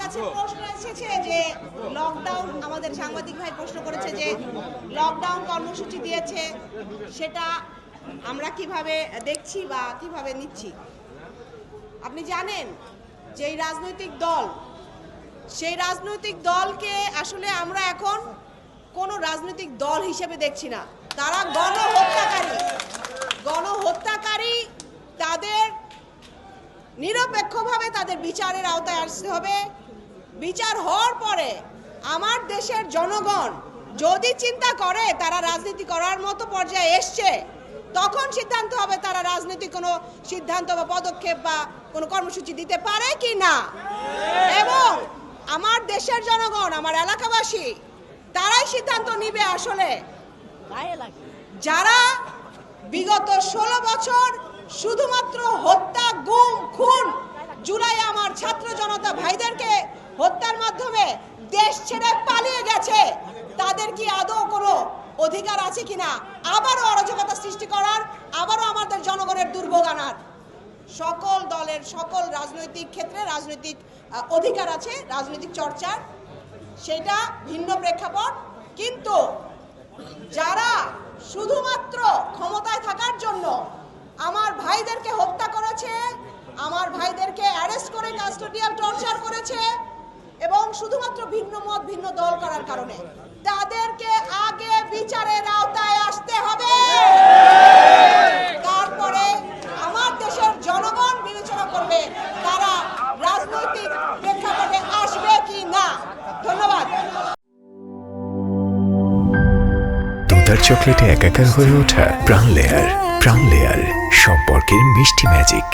কাছে প্রশ্ন এসেছে যে লকডাউন আমাদের সাংবাদিক ভাই প্রশ্ন করেছে যে লকডাউন কর্মসূচি দিয়েছে, সেটা আমরা কীভাবে দেখছি বা কীভাবে নিচ্ছি? আপনি জানেন যে এই রাজনৈতিক দল, সেই রাজনৈতিক দলকে আসলে আমরা এখন কোনো রাজনৈতিক দল হিসেবে দেখছি না। তারা গণহত্যাকারী। গণহত্যাকারী তাদের নিরপেক্ষভাবে তাদের বিচারের আওতায় আসতে হবে। বিচার হওয়ার পরে আমার দেশের জনগণ যদি চিন্তা করে তারা রাজনীতি করার মতো পর্যায়ে এসছে তখন সিদ্ধান্ত হবে তারা রাজনৈতিক কোনো সিদ্ধান্ত বা পদক্ষেপ বা কোনো কর্মসূচি দিতে পারে কি না। এবং আমার দেশের জনগণ আমার এলাকাবাসী তারাই সিদ্ধান্ত নিবে আসলে। যারা বিগত ষোলো বছর শুধুমাত্র হত্যা গুম খুন জুলাই আমার ছাত্র জনতা ভাইদেরকে হত্যার মাধ্যমে দেশ ছেড়ে পালিয়ে গেছে। তাদের কি আদৌ কোনো অধিকার আছে কিনা? আবারও অরাজকতা সৃষ্টি করার, আবারও আমাদের জনগণের দুর্ভোগ আনার। সকল দলের, সকল রাজনৈতিক ক্ষেত্রে রাজনৈতিক অধিকার আছে, রাজনৈতিক চর্চার। সেটা ভিন্ন প্রেক্ষাপট। কিন্তু যারা শুধুমাত্র ক্ষমতায় থাকার জন্য আমার ভাইদেরকে হত্যা করেছে, আমার ভাইদেরকে অ্যারেস্ট করে কাস্টোডিয়াল টর্চার করেছে এবং শুধুমাত্র ভিন্ন মত, ভিন্ন দল করার কারণে। তাদেরকে আগে বিচারের আওতায় আসতে হবে। তারপরে আমার দেশের জনগণ বিবেচনা করবে তারা রাজনৈতিক প্রেক্ষাপটে আসবে কি না। ধন্যবাদ। তোতার চকলেটে একাকার হয়ে ওঠা প্রাণ লেয়ার প্রাণ লেয়ার সম্পর্কের মিষ্টি ম্যাজিক।